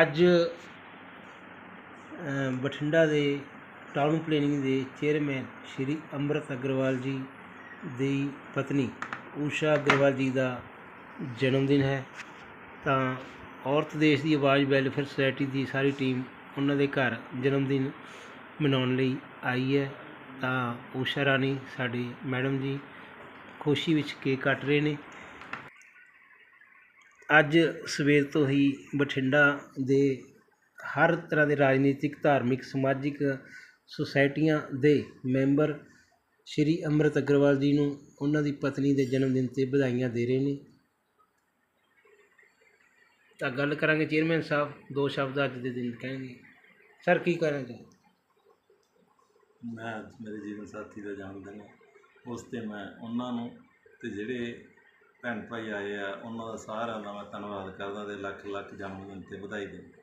ਅੱਜ ਬਠਿੰਡਾ ਦੇ town planning ਦੇ ਚੇਅਰਮੈਨ ਸ਼੍ਰੀ ਅੰਮ੍ਰਿਤ ਅਗਰਵਾਲ ਜੀ ਦੀ ਪਤਨੀ ਊਸ਼ਾ ਅਗਰਵਾਲ ਜੀ ਦਾ ਜਨਮ ਦਿਨ ਹੈ। ਤਾਂ ਔਰਤ ਦੇਸ਼ ਦੀ ਆਵਾਜ਼ ਵੈਲਫੇਅਰ ਸੁਸਾਇਟੀ ਦੀ ਸਾਰੀ ਟੀਮ ਉਹਨਾਂ ਦੇ ਘਰ ਜਨਮ ਦਿਨ ਮਨਾਉਣ ਲਈ ਆਈ ਹੈ। ਤਾਂ ਊਸ਼ਾ ਰਾਣੀ, ਸਾਡੇ ਮੈਡਮ ਜੀ ਖੁਸ਼ੀ ਵਿੱਚ ਕੇਕ ਕੱਟ ਰਹੇ ਨੇ। ਅੱਜ ਸਵੇਰ ਤੋਂ ਹੀ ਬਠਿੰਡਾ ਦੇ ਹਰ ਤਰ੍ਹਾਂ ਦੇ ਰਾਜਨੀਤਿਕ, ਧਾਰਮਿਕ, ਸਮਾਜਿਕ ਸੁਸਾਇਟੀਆਂ ਦੇ ਮੈਂਬਰ ਸ਼੍ਰੀ ਅੰਮ੍ਰਿਤ ਅਗਰਵਾਲ ਜੀ ਨੂੰ ਉਹਨਾਂ ਦੀ ਪਤਨੀ ਦੇ ਜਨਮ ਦਿਨ ਤੇ ਵਧਾਈਆਂ ਦੇ ਰਹੇ ਨੇ। ਤਾਂ ਗੱਲ ਕਰਾਂਗੇ ਚੇਅਰਮੈਨ ਸਾਹਿਬ, ਦੋ ਸ਼ਬਦ ਅੱਜ ਦੇ ਦਿਨ ਕਹਿਣਗੇ। ਸਰ, ਕੀ ਕਹਿਣਾ ਚਾਹੁੰਦੇ ਮੈਂ ਮੇਰੇ ਜੀਵਨ ਸਾਥੀ ਦਾ ਜਨਮ ਦਿਨ ਹੈ। ਉਸ ਤੇ ਮੈਂ ਉਹਨਾਂ ਨੂੰ ਤੇ ਜਿਹੜੇ ਭੈਣ ਭਾਈ ਆਏ ਆ, ਉਹਨਾਂ ਦਾ ਸਾਰਿਆਂ ਦਾ ਮੈਂ ਧੰਨਵਾਦ ਕਰਦਾ ਤੇ ਲੱਖ ਲੱਖ ਜਨਮ ਦਿਨ ਤੇ ਵਧਾਈ ਦਿੰਦਾ।